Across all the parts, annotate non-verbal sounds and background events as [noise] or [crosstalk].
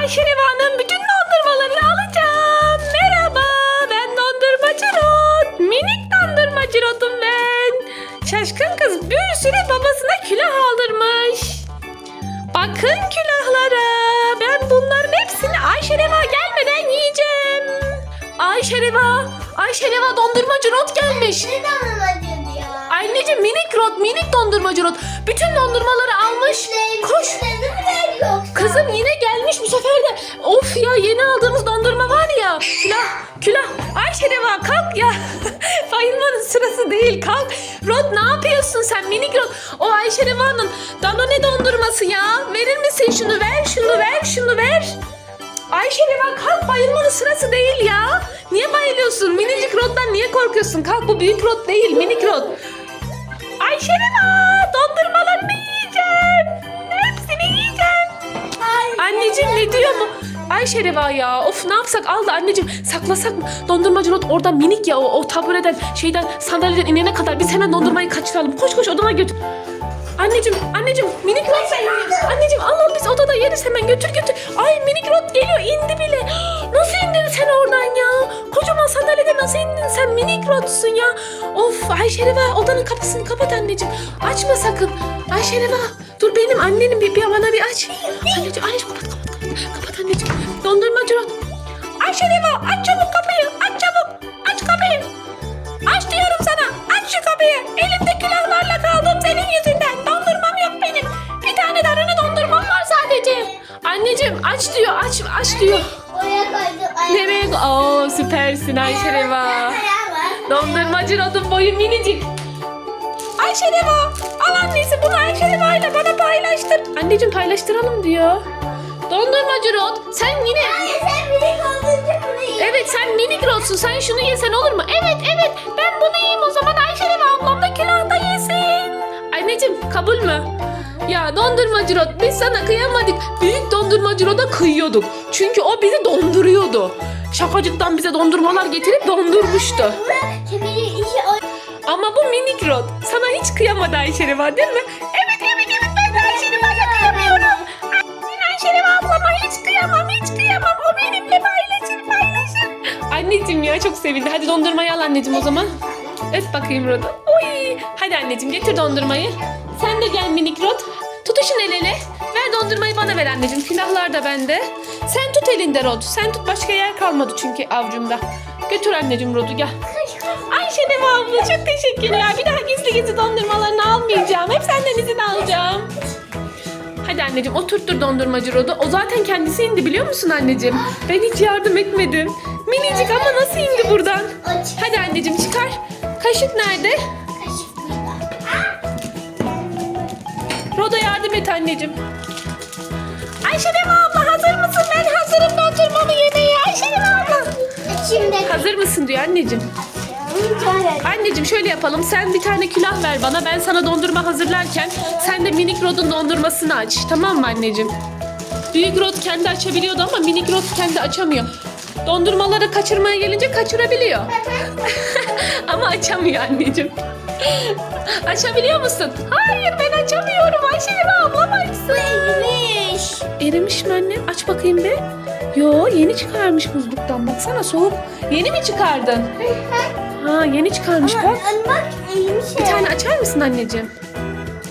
Ayşe Reva'nın bütün dondurmalarını alacağım. Merhaba ben dondurmacı Rod. Minik dondurmacı Rod'um ben. Şaşkın kız bir sürü babasına külah aldırmış. Bakın külahlara. Ben bunların hepsini Ayşe Reva gelmeden yiyeceğim. Ayşe Reva, Ayşe Reva dondurmacı Rod gelmiş. Alacağım ya? Anneciğim minik Rod, minik dondurmacı Rod. Bütün dondurmaları almış. Koş. Kızım yine gelmiş bu sefer de. Of ya yeni aldığımız dondurma var ya. Külah, külah. Ayşe Reva kalk ya. [laughs] Bayılmanın sırası değil kalk. Rod ne yapıyorsun sen minik Rod? O Ayşe Reva'nın Danone dondurması ya. Verir misin şunu ver şunu ver şunu ver. Ayşe Reva kalk bayılmanın sırası değil ya. Niye bayılıyorsun? Minicik Rod'dan niye korkuyorsun? Kalk bu büyük Rod değil minik Rod. Ayşe Reva dondurmalarını yiyeceğim. Hepsini yiyeceğim. Anneciğim ne diyor mu? Ayşe Reva ya of ne yapsak al anneciğim saklasak mı? Dondurmacı Rod orada minik ya o, o tabureden şeyden sandalyeden inene kadar biz hemen dondurmayı kaçıralım. Koş koş odana götür. Anneciğim, anneciğim minik Rod Anneciğim al al biz odada yeriz hemen götür götür. Ay minik Rod geliyor indi bile. [gasps] Nasıl nasıl indin sen minik Rod'sun ya. Of Ayşe Reva odanın kapısını kapat anneciğim. Açma sakın. Ayşe Reva dur benim annenim bir, bir bana bir aç. Anneciğim Ayşe kapat kapat kapat. Kapat anneciğim. Dondurmacı Rod. Ayşe Reva aç çabuk kapıyı Boyu minicik. Ayşe Reva. Al annesi bunu Ayşe Reva ile bana paylaştır. Anneciğim paylaştıralım diyor. Dondurmacı Rod sen yine... Anne sen minik oldunca bunu ye. Evet sen minik Rod'sun sen şunu yesen olur mu? Evet evet ben bunu yiyeyim o zaman Ayşe Reva ablam da külahta yesin. Anneciğim kabul mü? Ya dondurmacı Rod biz sana kıyamadık. Büyük dondurmacı Rod'a kıyıyorduk. Çünkü o bizi donduruyordu. Şakacıktan bize dondurmalar getirip dondurmuştu. Ama bu minik Rod sana hiç kıyamadı Ayşe Reva değil mi? Evet evet evet ben de Ayşe Reva'ya kıyamıyorum. Ben Ayşe Reva ablama hiç kıyamam hiç kıyamam. O benimle paylaşır paylaşır. Anneciğim ya çok sevindi. Hadi dondurmayı al anneciğim o zaman. Öp bakayım Rod'u. Oy. Hadi anneciğim getir dondurmayı. Sen de gel minik Rod. Tutuşun el ele. Ver dondurmayı bana ver anneciğim. Külahlar da bende. Sen tut elinde Rod. Sen tut başka yer kalmadı çünkü avcumda. Götür anneciğim Rod'u gel. Neva abla çok teşekkürler. Bir daha gizli gizli dondurmalarını almayacağım. Hep senden izin alacağım. Hadi anneciğim oturttur dondurmacı Rod'u. O zaten kendisi indi biliyor musun anneciğim? Ben hiç yardım etmedim. Minicik ama nasıl indi buradan? Hadi anneciğim çıkar. Kaşık nerede? Roda yardım et anneciğim. Ayşe Neva abla hazır mısın? Ben hazırım dondurmamı yemeye. Ayşe Neva abla. Hazır mısın diyor anneciğim. Anneciğim şöyle yapalım. Sen bir tane külah ver bana. Ben sana dondurma hazırlarken sen de minik Rod'un dondurmasını aç. Tamam mı anneciğim? Büyük Rod kendi açabiliyordu ama minik Rod kendi açamıyor. Dondurmaları kaçırmaya gelince kaçırabiliyor. [laughs] ama açamıyor anneciğim. [laughs] Açabiliyor musun? Hayır ben açamıyorum. Ayşe ve ablam açsın. Erimiş. Erimiş mi anne? Aç bakayım bir. Yo yeni çıkarmış buzluktan. Baksana soğuk. Yeni mi çıkardın? [laughs] Ha yeni çıkarmış bak. Anne bak erimiş. Bir tane açar mısın anneciğim?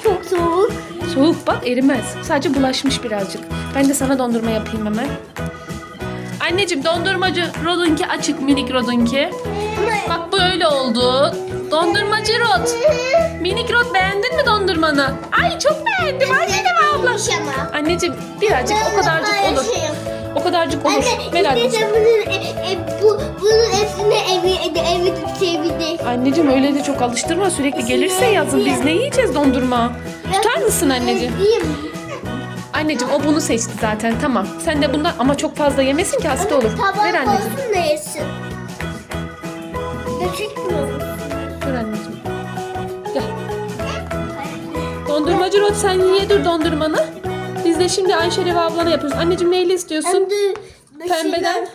Çok soğuk. Soğuk bak erimez. Sadece bulaşmış birazcık. Ben de sana dondurma yapayım hemen. Anneciğim dondurmacı Rod'unki açık minik Rod'unki. Bak böyle oldu. Dondurmacı Rod. [laughs] Minik Rod beğendin mi dondurmanı? Ay çok beğendim. Ayşe de abla? Ama. Anneciğim birazcık o kadarcık olur. O kadarcık olur. Anne anneciğim. istersen bunun, e, e, bu, bunun hepsini evi, evi tutebilir. Anneciğim öyle de çok alıştırma. Sürekli gelirse yazın biz ne yiyeceğiz dondurma? Tutar mısın anneciğim? Anneciğim o bunu seçti zaten tamam. Sen de bundan ama çok fazla yemesin ki hasta olur. Tabağı Ver anneciğim. olsun da yesin. Dökülmüyor mu? Dur anneciğim. Gel. Dondurmacı Rod sen yiye dur dondurmanı. Biz de şimdi Ayşe Reva ablana yapıyoruz. Anneciğim neyle istiyorsun? De- Pembeden.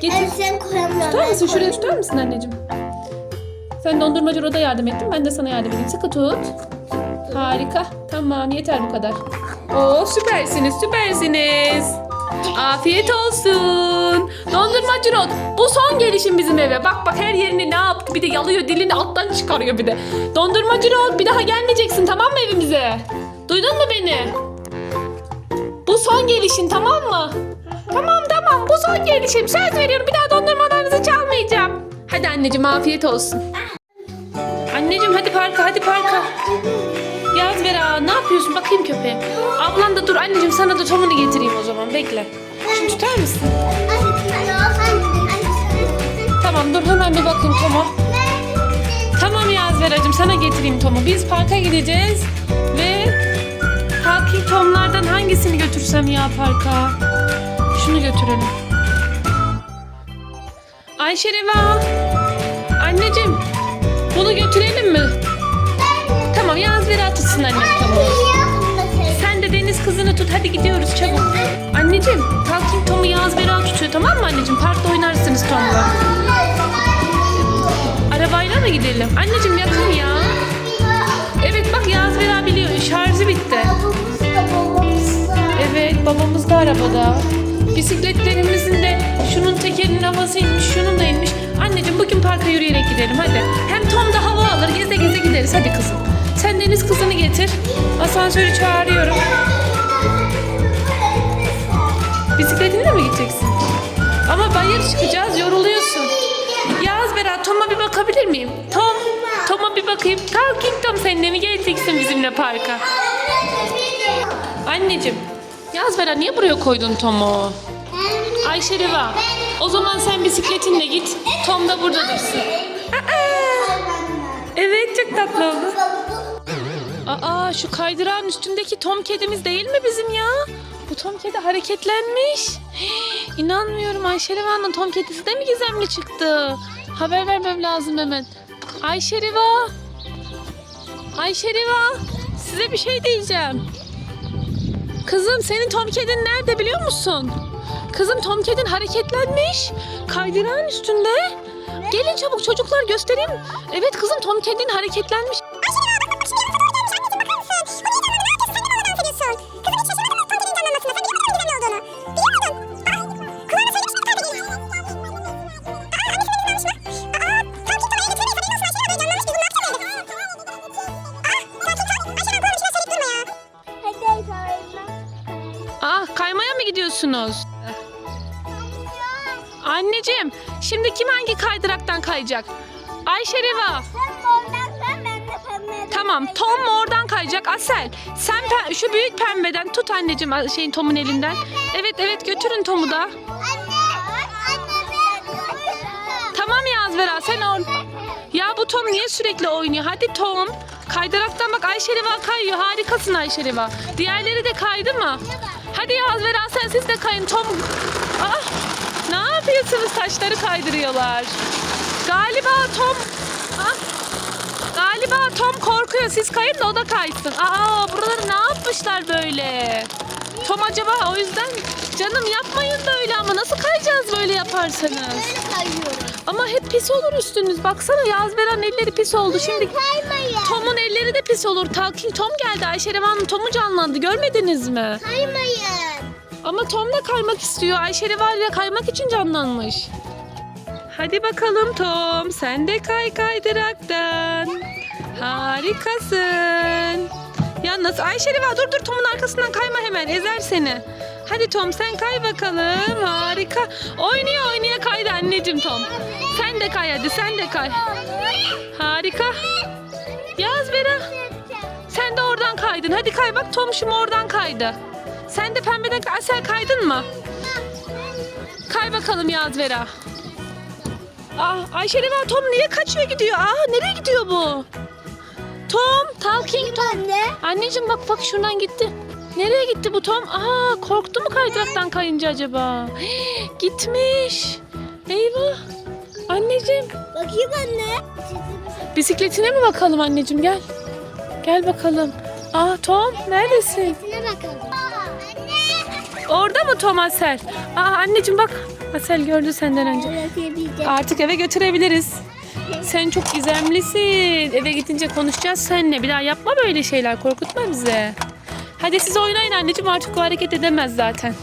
Getir. En sen koyamıyorum. Tutar mısın? Şuraya tutar mısın anneciğim? Sen dondurmacı Rod'a yardım ettin. Ben de sana yardım edeyim. Sıkı tut. Harika. Tamam yeter bu kadar. Oo süpersiniz süpersiniz. Afiyet olsun. Dondurmacı Rod bu son gelişim bizim eve. Bak bak her yerini ne yaptı bir de yalıyor dilini alttan çıkarıyor bir de. Dondurmacı Rod bir daha gelmeyeceksin tamam mı evimize? Duydun mu beni? Bu son gelişin tamam mı? Tamam tamam bu son gelişim. Söz veriyorum bir daha dondurmalarınızı çalmayacağım. Hadi anneciğim afiyet olsun. Anneciğim hadi parka hadi parka. Yaz Vera ne yapıyorsun bakayım köpeğim. Ablan da dur anneciğim sana da Tom'unu getireyim o zaman bekle. Şunu tutar mısın? Tamam dur hemen bir bakayım Tom'a. Tamam Yaz Vera'cığım sana getireyim Tom'u. Biz parka gideceğiz ve Talking Tom'lardan hangisini götürsem ya parka? Şunu götürelim. Ayşe Reva. Anneciğim bunu götürelim mi? Tamam Yaz Vera tutsun annem Tom'u. Sen de deniz kızını tut hadi gidiyoruz çabuk. Anneciğim Talking Tom'u Yaz Vera tutuyor tamam mı anneciğim? Parkta oynarsınız Tom'la. Arabayla mı gidelim? Anneciğim yakın arabada. Bisikletlerimizin de şunun tekerinin havası inmiş, şunun da inmiş. Anneciğim bugün parka yürüyerek gidelim hadi. Hem Tom da hava alır, geze geze gideriz hadi kızım. Sen deniz kızını getir. Asansörü çağırıyorum. Bisikletinle mi gideceksin? Ama bayır çıkacağız, yoruluyorsun. Yaz Berat, Tom'a bir bakabilir miyim? Tom, Tom'a bir bakayım. Talking Tom seninle mi geleceksin bizimle parka? Anneciğim, Yaz Berat niye buraya koydun Tom'u? Ayşe Riva, o zaman sen bisikletinle git. Tom da burada dursun. Aa, evet çok tatlı oldu. Aa şu kaydırağın üstündeki Tom kedimiz değil mi bizim ya? Bu Tom kedi hareketlenmiş. Hii, [gasps] İnanmıyorum Ayşe Riva'nın Tom kedisi de mi gizemli çıktı? Haber vermem lazım hemen. Ayşe Riva. Ayşe Riva. Size bir şey diyeceğim. Kızım senin Tom kedin nerede biliyor musun? Kızım Tom kedin hareketlenmiş. Kaydırağın üstünde. Gelin çabuk çocuklar göstereyim. Evet kızım Tom kedin hareketlenmiş. Gidiyorsunuz? Anneciğim şimdi kim hangi kaydıraktan kayacak? Ayşe Riva. Tamam Tom oradan kayacak Asel. Sen şu büyük pembeden tut anneciğim şeyin Tom'un elinden. Evet evet götürün Tom'u da. Tamam Yaz Vera sen ol. Ya bu Tom niye sürekli oynuyor? Hadi Tom. Kaydıraktan bak Ayşe Riva kayıyor. Harikasın Ayşe Riva. Diğerleri de kaydı mı? Hadi Yaz Vera sen siz de kayın Tom. Ah, ne yapıyorsunuz? Taşları kaydırıyorlar. Galiba Tom... Ah, Galiba Tom korkuyor. Siz kayın da o da kaysın. Aa buraları ne yapmışlar böyle? Tom acaba o yüzden canım yapmayın böyle ama nasıl kayacağız böyle yaparsanız? Ama hep pis olur üstünüz. Baksana Yazberan elleri pis oldu. Şimdi Tom'un elleri de pis olur. Talking Tom geldi. Ayşe Revan'ın Tom'u canlandı. Görmediniz mi? Ama Tom da kaymak istiyor. Ayşe Revan ile kaymak için canlanmış. Hadi bakalım Tom. Sen de kay kaydıraktan. Harikasın. Yalnız Ayşe Riva dur dur Tom'un arkasından kayma hemen ezer seni. Hadi Tom sen kay bakalım. Harika. Oynuyor oynuyor kaydı anneciğim Tom. Sen de kay hadi sen de kay. Harika. Yaz Vera. Sen de oradan kaydın. Hadi kay bak Tom şimdi oradan kaydı. Sen de pembeden Asel kaydın mı? Kay bakalım Yaz Vera. Aa, Ayşe Riva Tom niye kaçıyor gidiyor? Aa nereye gidiyor bu? Tom, talking Tom. Anne. Anneciğim bak bak şuradan gitti. Nereye gitti bu Tom? Aa korktu mu kaydıraktan kayınca acaba? Gitmiş. Eyvah. Anneciğim. Bakayım anne. Bisikletine mi bakalım anneciğim gel. Gel bakalım. Aa Tom neredesin? Bakalım. Orada mı Tom Asel? Aa anneciğim bak. Asel gördü senden önce. Artık eve götürebiliriz. Sen çok gizemlisin. Eve gidince konuşacağız seninle. Bir daha yapma böyle şeyler. Korkutma bizi. Hadi siz oynayın anneciğim artık o hareket edemez zaten.